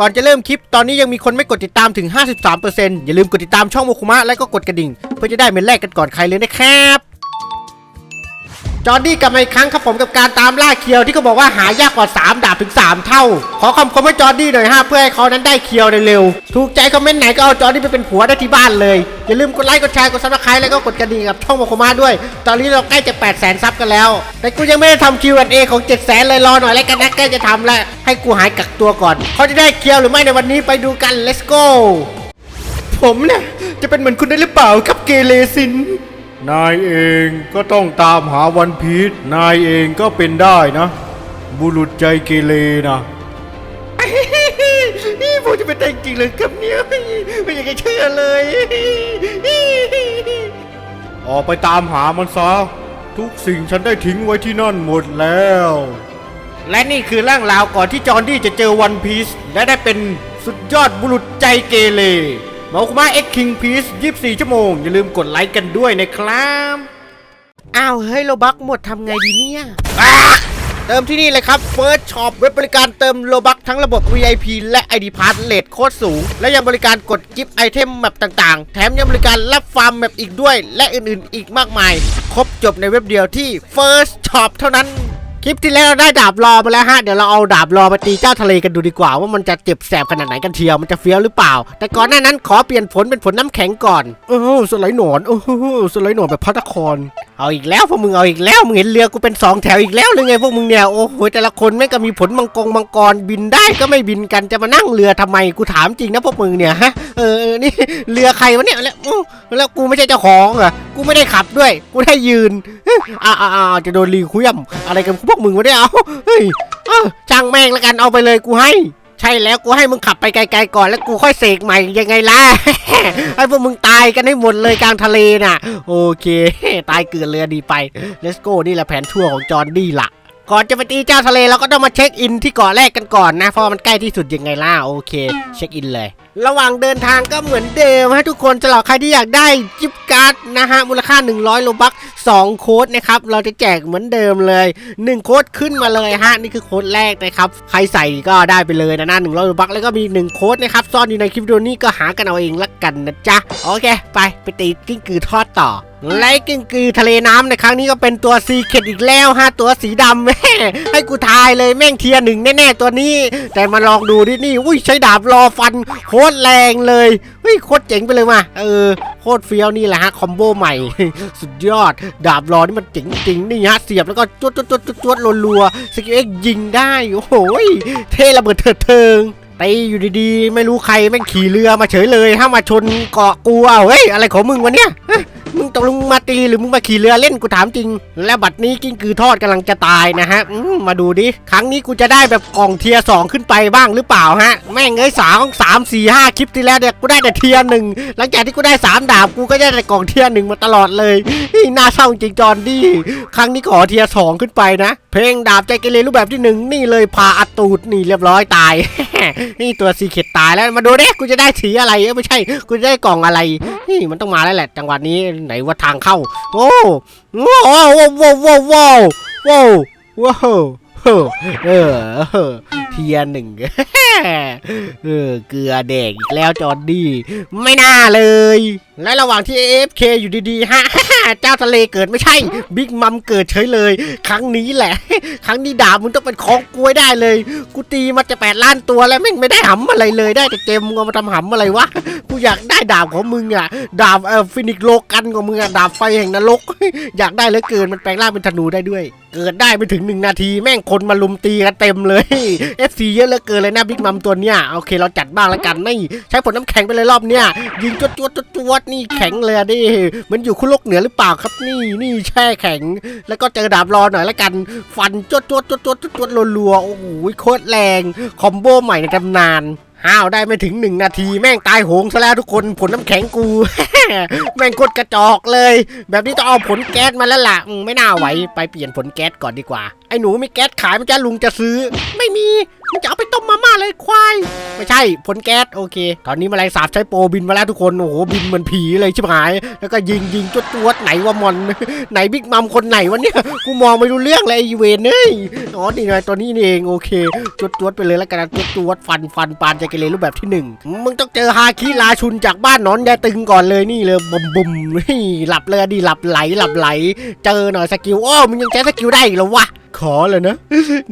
ก่อนจะเริ่มคลิปตอนนี้ยังมีคนไม่กดติดตามถึง 53%อย่าลืมกดติดตามช่องโมคุมะและก็กดกระดิ่ง เพื่อจะได้เป็นแรกกันก่อนใครเลยนะครับ จอร์ดี้กลับมาอีกครั้งครับผมกับการตามล่าเคียวที่เขาบอกว่าหายากกว่า 3 ดาบถึง 3 เท่า ขอคำคมให้จอร์ดี้หน่อยฮะเพื่อให้เขานั้นได้เคียวเร็วๆถูกใจคอมเมนต์ไหนก็เอาจอร์ดี้ไปเป็นผัวได้ที่บ้านเลย อย่าลืมกดไลค์กดแชร์กดซับสไครต์แล้วก็กดกระดิ่งกับช่องโมโคมาด้วย ตอนนี้เราใกล้จะ 8 0 0 0 0ซับกันแล้ว แต่กูยังไม่ได้ทำ Q&A ของ 7 0 0 0 0เลยรอหน่อยแล้วกันนะใกล้จะทำแล้วให้กูหายกักตัวก่อน เขาจะได้เคียวหรือไม่ในวันนี้ไปดูกัน let's go ผมเนี่ยจะเป็นเหมือนคุณได้หรือเปล่าครับเกเรซิน นายเองก็ต้องตามหาวันพีชนายเองก็เป็นได้นะ บุรุษใจเกเรนะนี่ผมจะเป็นได้จริงเลยครับเนี่ยไม่อยากจะเชื่อเลย ออกไปตามหามันซะทุกสิ่งฉันได้ทิ้งไว้ที่นั่นหมดแล้ว และนี่คือเรื่องราวก่อนที่จอห์นดี้จะเจอวันพีซและได้เป็นสุดยอดบุรุษใจเกเร มาคุมาเอ็กคิงพีซ24ชั่วโมง อย่าลืมกดไลค์กันด้วยนะครับอ้าว เฮ้ยโลบักหมดทำไงดีเนี่ยอะเติมที่นี่เลยครับ First Shop เว็บบริการเติมโลบักทั้งระบบ VIP และ ID p a s s เลทโคตรสูง และยังบริการกดกิฟต์ไอเทมแมปต่างๆ แถมยังบริการรับฟาร์มแมปอีกด้วย และอื่นๆอีกมากมาย ครบจบในเว็บเดียวที่ First Shop เท่านั้น คลิปที่แล้วเราได้ดาบรอมาแล้วฮะ เดี๋ยวเราเอาดาบรอมาตีเจ้าทะเลกันดูดีกว่า ว่ามันจะเจ็บแสบขนาดไหนกันเทียวมันจะเฟี้ยวหรือเปล่า แต่ก่อนหน้านั้นขอเปลี่ยนผลเป็นผลน้ำแข็งก่อน โอ้โหสไลด์หนอน โอ้โหสไลด์หนอนแบบพัตตคอน เอาอีกแล้วพวกมึงเอาอีกแล้วมึงเห็นเรือกูเป็นสองแถวอีกแล้วหรือไงพวกมึงเนี่ยโอ้โหแต่ละคนแม่งก็มีผลมังกรมังกรบินได้ก็ไม่บินกันจะมานั่งเรือทำไมกูถามจริงนะพวกมึงเนี่ยฮะเออนี่เรือใครวะเนี่ยแล้วแล้วกูไม่ใช่เจ้าของเหรอกูไม่ได้ขับด้วย กูได้ยืนอ่าอ่าจะโดนรีคุยมอะไรกันพวกมึงวะเนี่ยเอาเฮ้ยจ้าช่างแม่งแล้วกันเอาไปเลยกูให้ ใช่แล้วกูให้มึงขับไปไกลๆก่อนแล้วกูค่อยเสกใหม่ยังไงล่ะ ให้พวกมึงตายกันให้หมดเลยกลางทะเลน่ะ โอเค ตายเกลือนเรือดีไป let's go นี่แหละแผนชั่วของจอห์นดี้ล่ะ ก่อนจะไปตีเจ้าทะเลเราก็ต้องมาเช็คอินที่เกาะแรกกันก่อนนะเพราะมันใกล้ที่สุดยังไงล่ะโอเค เช็คอินเลย ระหว่างเดินทางก็เหมือนเดิมฮะทุกคนสำหรับใครที่อยากได้จิปการ์ดนะฮะมูลค่า 100โลบัก2โค้ดนะครับเราจะแจกเหมือนเดิมเลย 1 โค้ดขึ้นมาเลยฮะนี่คือโค้ดแรกนะครับใครใส่ก็ได้ไปเลยนะนะ100โลบักแล้วก็มี 1 โค้ดนะครับซ่อนอยู่ในคลิปวิดีโอนี้ก็หากันเอาเองละกันนะจ๊ะโอเค ไปไปตีกิ้งกือทอดต่อ ไล่กิ้งกือทะเลน้ำในครั้งนี้ก็เป็นตัวซีเค็ดอีกแล้วฮะตัวสีดำแม่ให้กูทายเลยแม่งเทียหนึ่งแน่ๆตัวนี้ แต่มาลองดูดินี่อุ้ยใช้ดาบรอฟันโคตรแรงเลยเฮ้ยโคตรเจ๋งไปเลยว่ะเออโคตรเฟี้ยวนี่แหละฮะคอมโบใหม่ สุดยอด ดาบรอนี่มันเจ๋งจริงนี่ฮะเสียบแล้วก็จวดจวดจวดจวดจวดรัวๆสกิลเอ็กยิงได้โอ้โหเท่ระเบิดเถิดเทิงตีอยู่ดีๆ ไม่รู้ใครแม่งขี่เรือมาเฉยเลยถ้ามาชนเกาะกูเอาเฮ้ยอะไรของมึงวะเนี่ย มึงตกลงมาตีหรือมึงมาขี่เรือเล่นกูถามจริง และบัดนี้กิ้งกือทอดกำลังจะตายนะฮะมมาดูดิ ครั้งนี้กูจะได้แบบกล่องเทียสองขึ้นไปบ้างหรือเปล่าฮะ แม่งเอ้ยสามสามสี่ห้าคลิปที่แล้วเนี่ยกูได้แต่เทียหนึ่งหลังจากที่กูได้สามดาบกูก็ได้แต่กล่องเทียหนึ่งมาตลอดเลยนี่น่าเศร้าจริงจอนดี้ครั้งนี้ขอเทียสองขึ้นไปนะ เพลงดาบใจเกเรรูปแบบที่หนึ่งนี่เลยพาอัดตูดนี่เรียบร้อยตาย นี่ตัวซีเคตตายแล้วมาดูเด้กูจะได้สีอะไรไม่ใช่ กูจะได้กล่องอะไร นี่มันต้องมาแล้วแหละจังหวะนี้ไหนว่าทางเข้า โอ้โว้าวว้าวว้าวว้าวว้าวว้าวเออเทียหนึ่งเออเกลือแดงแล้วจอนดี้ไม่น่าเลย และระหว่างที่เอฟเคอยู่ดีๆฮะเจ้าทะเลเกิดไม่ใช่ บิ๊กมัมเกิดเฉยเลย ครั้งนี้แหละ ครั้งนี้ดาบมึงต้องเป็นของกล้วยได้เลย กูตีมาจะแปดล้านตัวแล้วม่งไม่ได้หำอะไรเลยได้แต่เจมมึงเอามาทำหำอะไรวะ กูอยากได้ดาบของมึงอะ ดาบเอ่อฟินิกโลกันของมึงอะ ดาบไฟแห่งนรก อยากได้เหลือเกิน มันแปลงร่างเป็นธนูได้ด้วย เกิดได้ไม่ถึงหนึ่งนาที แม่งคนมาลุมตีกันเต็มเลย FC เยอะเหลือเกินเลยนะบิ๊กมัมตัวเนี้ย โอเคเราจัดบ้างแล้วกันนี่ใช้ผลน้ำแข็งไปเลยรอบเนี้ย ยิงจวดจวดจวดจวดนี่แข็งเลยดิมันอยู่คุโลกเหนือหรือเปล่าครับนี่นี่แช่แข็ง แล้วก็เจอดาบรอหน่อยแล้วกัน ฟันจวดจวดจวดจวดจวดรัวๆโอ้โหโคตรแรง คอมโบใหม่ในตำนาน ห้าวได้ไม่ถึงหนึ่งนาที แม่งตายโหงซะแล้วทุกคนผลน้ำแข็งกู แม่งกดกระจอกเลย แบบนี้ต้องเอาผลแก๊สมาแล้วล่ะอืมไม่น่าไหวไปเปลี่ยนผลแก๊สก่อนดีกว่า ไอ้หนูมีแก๊สขายไหมันจะลุงจะซื้อ ไม่มีมันจะเอาไปต้มมาม่าเลย ไม่ใช่ผลแก๊สโอเค ตอนนี้แมลงสาบใช้โปรบินมาแล้วทุกคนโอ้โหบินเหมือนผีเลยชิบหาย แล้วก็ยิงยิงจวดจวดไหนวะมอน ไหนบิ๊กมัมคนไหนวะเนี่ยกูมองไม่รู้เรื่องเลยไอเวนเอ้ยอ๋อนี่ไงตัวนี้นี่เองโอเคจวดจวดไปเลยแล้วกันจวดจวดฟันฟันปานใจเกเรรูปแบบที่หนึ่งมึงต้องเจอฮาคิราชุนจากบ้านนอนยาตึงก่อนเลยนี่เลยบุมบุมหลับเลยดิหลับไหลหลับไหล เจอหน่อยสกิลอ้อมึงยังใช้สกิลได้อีกเหรอวะ ขอเลยนะ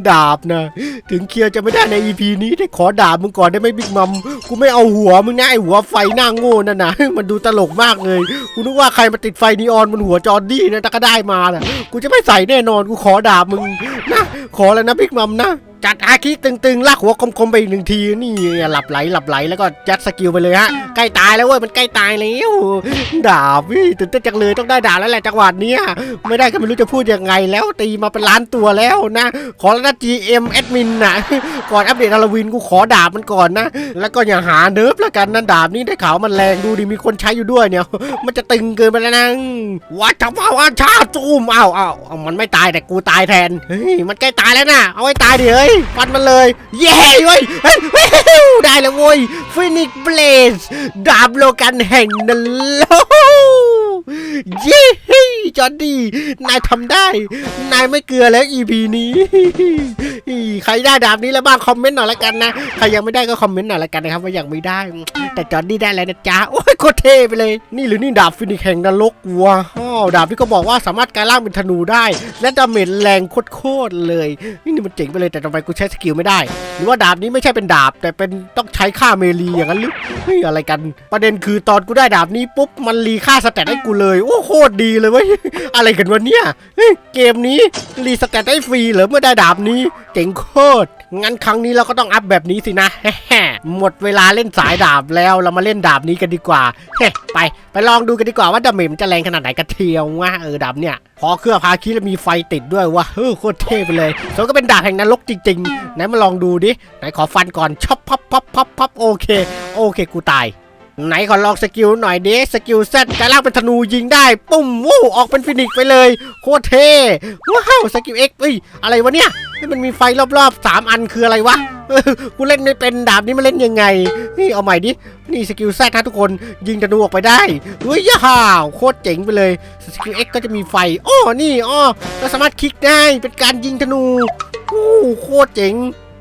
ดาบนะ ถึงเคลียร์จะไม่ได้ในอีพีนี้แต่ขอดาบมึงก่อนได้ไหมบิ๊กมัม กูไม่เอาหัวมึงนะไอหัวไฟหน้าโง่นั่นนะมันดูตลกมากเลย กูนึกว่าใครมาติดไฟนีออนบนหัวจอร์ดี้นะแต่ก็ได้มาน่ะกูจะไม่ใส่แน่นอน กูขอดาบมึงนะ ขอแล้วนะบิ๊กมัมนะ จัดอาคิตึงๆลากหัวคมๆไปอีกหนึ่งทีนี่หลับไหลหลับไหลแล้วก็ยัดสกิลไปเลยฮะใกล้ตายแล้วเว้ยมันใกล้ตายแล้วดาบวิตื่นเต้นจังเลยต้องได้ดาบแล้วแหละจังหวะเนี้ยไม่ได้ก็ไม่รู้จะพูดยังไงแล้วตีมาเป็นล้านตัวแล้วนะ ขอแล้วนะ GM แอดมินนะก่อนอัปเดตฮาโลวีนกูขอดาบมันก่อนนะ แล้วก็อย่าหาเนิร์ฟแล้วกันนะดาบนี้ได้ข่าวมันแรงดูดิมีคนใช้อยู่ด้วยเนี่ย มันจะตึงเกินไปแล้วนะวัดจับว่าว่าชาตูมอ้าวอ้าวเอามันไม่ตายแต่กูตายแทนเฮ้ยมันใกล้ตายแล้วนะเอาไว้ตายดิเฮ้ยฟันมันเลย เย้เว้ยเฮ้ยเฮ้ยได้แล้วเว้ยฟินิกเบลสดาบโลกันแห่งนรกเย้จอร์ดี้นายทำได้ นายไม่เกลือแล้ว EP นี้ ใครได้ดาบนี้แล้วบ้างคอมเมนต์หน่อยละกันนะ ใครยังไม่ได้ก็คอมเมนต์หน่อยละกันนะครับ ว่ายังไม่ได้ แต่จอร์ดี้ได้แล้วนะจ๊ะโอ้ยโคตรเท่ไปเลย นี่หรือนี่ดาบฟินิกแห่งนรกว้าวดาบที่เขาบอกว่าสามารถกลายร่างเป็นธนูได้ และดาเมจแรงโคตรเลย นี่มันเจ๋งไปเลยแต่ทำไมกูใช้สกิลไม่ได้ หรือว่าดาบนี้ไม่ใช่เป็นดาบ แต่เป็นต้องใช้ค่าเมลีอย่างนั้นหรือเฮ้ยอะไรกัน ประเด็นคือตอนกูได้ดาบนี้ปุ๊บมันรีค่าสแตทให้กูเลย โอ้โคตรดีเลยเว้ยอะไรกันวะเนี่ยเฮ้ยเกมนี้รีสแตทได้ฟรีเหรอเมื่อได้ดาบนี้เจ๋งโคตร งั้นครั้งนี้เราก็ต้องอัพแบบนี้สินะหมดเวลาเล่นสายดาบแล้วเรามาเล่นดาบนี้กันดีกว่าเฮ้ไป ไปลองดูกันดีกว่าว่าดาเมจมันจะแรงขนาดไหนกระเทียววะเออดาบเนี่ย พอเครื่องพาคิแล้วมีไฟติดด้วยวะเฮ้ยโคตรเท่ไปเลยสมก็เป็นดาบแห่งนรกจริงๆไหนมาลองดูดิไหนขอฟันก่อนช็อปพับพับพับพับโอเค โอเคกูตาย ไหนขอลองสกิลหน่อยดิสกิลเซตกลายร่างเป็นธนูยิงได้ ปุ้มวู้ออกเป็นฟินิกไปเลย โคตรเท่ว้าวสกิลเอ็กเอ้ยอะไรวะเนี่ยนี่มันมีไฟรอบๆ 3 อันคืออะไรวะกูเล่นไม่เป็นดาบนี้มันเล่นยังไง นี่เอาใหม่ดิ นี่สกิลแซดนะทุกคนยิงธนูออกไปได้เฮ้ยย่าวโคตรเจ๋งไปเลยสกิลเอ็กก็จะมีไฟอ้อนี่อ้อเราสามารถคลิกได้เป็นการยิงธนูโอ้โคตรเจ๋ง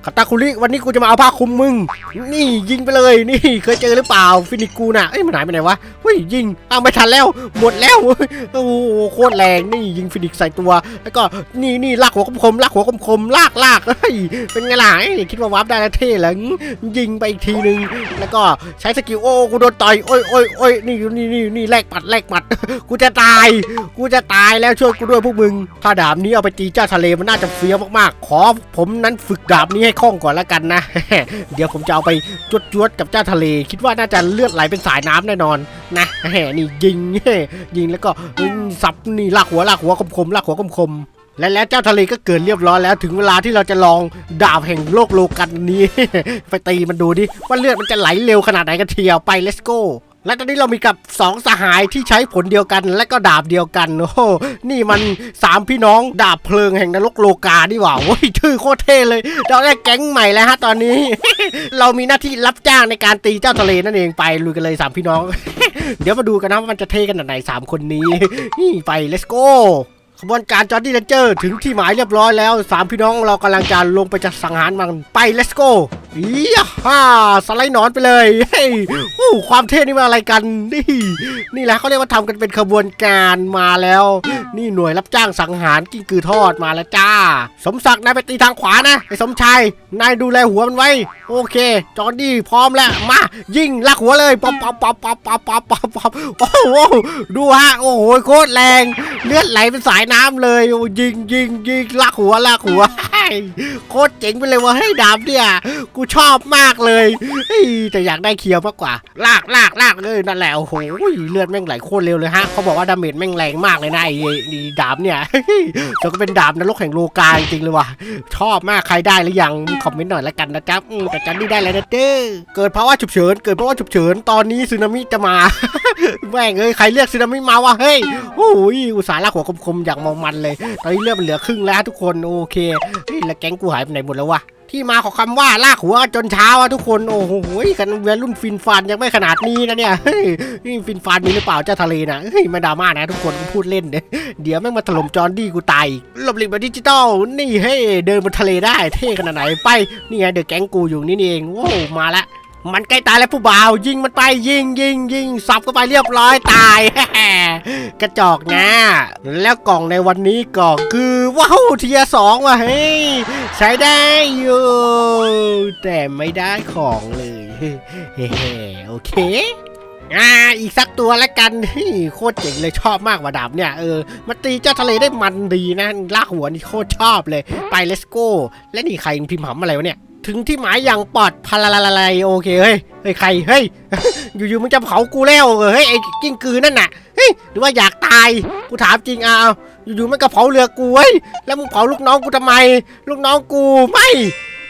คาตาคุริวันนี้กูจะมาเอาผ้าคลุมมึง นี่ยิงไปเลย นี่เคยเจอหรือเปล่าฟินิกกูน่ะ เอ้ยมันหายไปไหนวะฮ้ยยิงอ้าวไม่ทันแล้วหมดแล้วโอ้โหโคตรแรงนี่ยิงฟินิกใส่ตัว แล้วก็นี่นี่ลากหัวคมๆลากหัวคมๆลากลากเฮ้ยเป็นไงล่ะคิดว่าวาร์ปได้แล้วเท่เลยยิงไปอีกทีนึง แล้วก็ใช้สกิลโอ้กูโดนต่อยโอ้ยโอ้ยโอ้ยนี่นี่นี่นี่แลกปัดแลกปัด กูจะตาย กูจะตายแล้วช่วยกูด้วยพวกมึงถ้าดาบนี้เอาไปตีเจ้าทะเลมันน่าจะเฟี้ยวมากๆ ขอผมนั้นฝึกดาบนี้ให้คล่องก่อนแล้วกันนะ เดี๋ยวผมจะเอาไปจวดจวดๆกับเจ้าทะเล คิดว่าน่าจะเลือดไหลเป็นสายน้ำแน่นอนนะแหนี่ยิงยิงแล้วก็สับนี่ลากหัวลากหัวคมๆลากหัวคมๆและแล้วเจ้าทะเลก็เกิดเรียบร้อยแล้ว ถึงเวลาที่เราจะลองดาบแห่งโลกโลกันนี้ ไปตีมันดูดิว่าเลือดมันจะไหลเร็วขนาดไหนกันเทียวไป let's go และตอนนี้เรามีกับสองสหายที่ใช้ผลเดียวกัน และก็ดาบเดียวกันโอ้โหนี่มันสามพี่น้องดาบเพลิงแห่งนรกโลกานี่หว่าโอ้ยชื่อโคตรเท่เลย เราได้แก๊งใหม่แล้วฮะตอนนี้ เรามีหน้าที่รับจ้างในการตีเจ้าทะเลนั่นเองไปลุยกันเลยสามพี่น้อง เดี๋ยวมาดูกันนะว่ามันจะเท่ขนาดไหนสามคนนี้ไป let's go ขบวนการจอร์ดี้เลนเจอร์ถึงที่หมายเรียบร้อยแล้วสามพี่น้องเรากำลังจะลงไปจะสังหารมันไป let's go อีฮ่าสไลด์นอนไปเลยเฮ้ยโอ้ความเท่นี่มาอะไรกันนี่ นี่แหละเขาเรียกว่าทำกันเป็นขบวนการมาแล้ว นี่หน่วยรับจ้างสังหารกิ้งกือทอดมาแล้วจ้า สมศักดิ์นายไปตีทางขวานะไอ้สมชายนายดูแลหัวมันไว้ โอเค จอนดี้พร้อมแล้วมายิงลักหัวเลยป๊อปป๊อปป๊อปป๊อปป๊อปป๊อปป๊อโอ้โหดูฮะโอ้โหโคตรแรง เลือดไหลเป็นสายน้ำเลยยิงยิงยิงลักหัวลักหัว โคตรเจ๋งไปเลยว่าเฮ้ดาบเนี่ย กูชอบมากเลยเฮ้ยแต่อยากได้เคียวมากกว่า ลากลากลากเลยนั่นแหละโอ้โหเลือดแม่งไหลโคตรเร็วเลยฮะเขาบอกว่าดาเมจแม่งแรงมากเลยนะไอ้ดาบเนี่ยแต่ก็เป็นดาบนรกแห่งโลกาจริงเลยว่ะชอบมากใครได้หรือยังคอมเมนต์หน่อยละกันนะครับแต่จันนี่ได้แล้วนะเด้เกิดภาวะฉุกเฉินเกิดภาวะฉุกเฉินตอนนี้สึนามิจะมาแม่งเอ้ยใครเรียกสึนามิมาวะเฮ้ยโอ้ยอุตส่าห์ลากหัวคมๆอย่างมองมันเลย ตอนนี้เลือดมันเหลือครึ่งแล้วทุกคนโอเคฮ้ยแล้วแก๊งกูหายไปไหนหมดแล้ววะที่มาของคำว่าลากหัวจนเช้าอะทุกคนโอ้โหกันเวียรุ่นฟินฟันยังไม่ขนาดนี้นะเนี่ยเฮ้ยนี่ฟินฟันมีหรือเปล่าเจ้าทะเลนะเฮ้ยไม่ดราม่านะทุกคนกูพูดเล่นเด้เดี๋ยวแม่งมาถล่มจอนดี้กูตายหลบหลีกมาดิจิตอลนี่เฮ้ยเดินบนทะเลได้เท่ขนาดไหนไปนี่ไงเดอะแก๊งกูอยู่นี่เองโว้วมาละ มันใกล้ตายแล้วผู้บ่าว ยิงมันไปยิงยิงยิงสับเข้าไปเรียบร้อยตาย กระจอกนะ แล้วกล่องในวันนี้กล่องคือว้าวเทียสองว่ะเฮ้ยใช้ได้อยู่แต่ไม่ได้ของเลยเฮ้โอเคอ่าอีกสักตัวแล้วกันฮ้ยโคตรเจ๋งเลยชอบมากว่าดาบเนี่ยเออมันตีเจ้าทะเลได้มันดีนะลากหัวนี่โคตรชอบเลย ไป let's go และนี่ใครพิมพ์หำอะไรวะเนี่ย ถึงที่หมายอย่างปลอดพลาลาลายโอเคเฮ้ยเฮ้ยใครเฮ้ยอยู่ๆมึงจะเผากูแล้วเฮ้ยไอ้กิ้งกือนั่นน่ะเฮ้ยหรือว่าอยากตายกูถามจริงเอาอยู่ๆมันก็เผาเรือกูเฮ้ยแล้วมึงเผาลูกน้องกูทำไม ลูกน้องกูไม่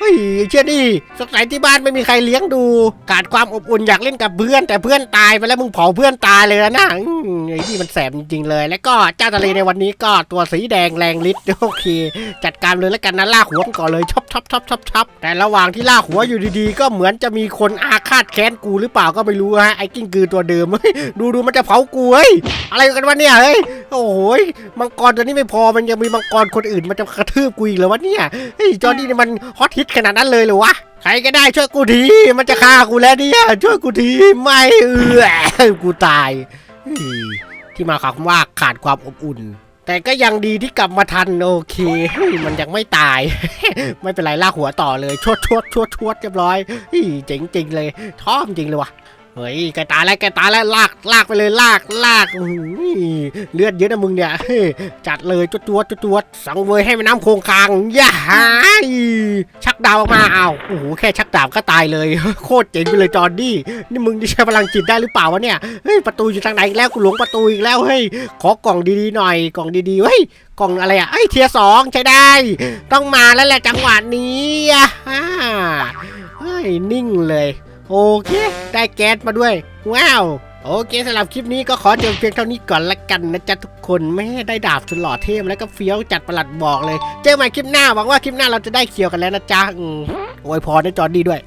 ฮ้ยเชื่อดิสงสัยที่บ้านไม่มีใครเลี้ยงดู ขาดความอบอุ่นอยากเล่นกับเพื่อน แต่เพื่อนตายไปแล้วมึงเผาเพื่อนตายเลยนะไอ้นี่มันแสบจริงๆเลย แล้วก็เจ้าทะเลในวันนี้ก็ตัวสีแดงแรงฤทธิ์โอเค จัดการเลยแล้วกันนะล่าหัวมันก่อนเลยชอบชอบชอบชอบชอบแต่ระหว่างที่ล่าหัวอยู่ดีๆ ก็เหมือนจะมีคนอาฆาตแค้นกูหรือเปล่าก็ไม่รู้ฮะไอ้กิ้งกือตัวเดิมดูดูมันจะเผากูเฮ้ยอะไรกันวะเนี่ยเฮ้ยโอ้โหยมังกรตัวนี้ไม่พอมันยังมีมังกรคนอื่นมันจะกระทืบกูอีกเหรอวะเนี่ยเฮ้ยจอร์ดี้นี่มันฮอตฮิตขนาดนั้นเลยหรอวะใครก็ได้ช่วยกูทีมันจะฆ่ากูแล้วเนี่ยช่วยกูทีไม่เออกูตาย ที่มาของคำว่าขาดความอบอุ่น แต่ก็ยังดีที่กลับมาทันโอเค มันยังไม่ตาย ไม่เป็นไรลากหัวต่อเลยชวดชวดชวดชดเรียบร้อยเจ๋งจริงเลยชอบจริงเลยวะ เฮ้ยแกตายแล้วแกตายแล้วลากลากไปเลยลากลากเลือดเยอะนะมึงเนี่ยจัดเลยจวดจวดจวดสังเวยให้ม่น้ำคงคางอย่าหายชักดาบออกมาเอาโอ้โหแค่ชักดาบก็ตายเลย โคตรเจ๋งไปเลยจอร์นดี้นี่มึงนี่ใช้พลังจิตได้หรือเปล่าวะเนี่ยเฮ้ยประตูอยู่ทางไหนอีกแล้วกูหลงประตูอีกแล้วเฮ้ยขอกล่องดีๆหน่อยกล่องดีๆเฮ้ยกล่องอะไรอะไอ้ยเทียสองใช้ได้ ต้องมาแล้วแหละจังหวะนี้อะฮ่าเฮ้ยนิ่งเลย โอเค ได้แก๊สมาด้วย ว้าว โอเคสำหรับคลิปนี้ก็ขอจบเพียงเท่านี้ก่อนละกันนะจ๊ะทุกคนแม่ได้ดาบสุดหล่อเทพแล้วก็เฟี้ยวจัดประหลัดบอกเลย เจอกันใหม่คลิปหน้าหวังว่าคลิปหน้าเราจะได้เขียวกันแล้วนะจ๊ะอืมอวยพรให้จอร์นดีด้วย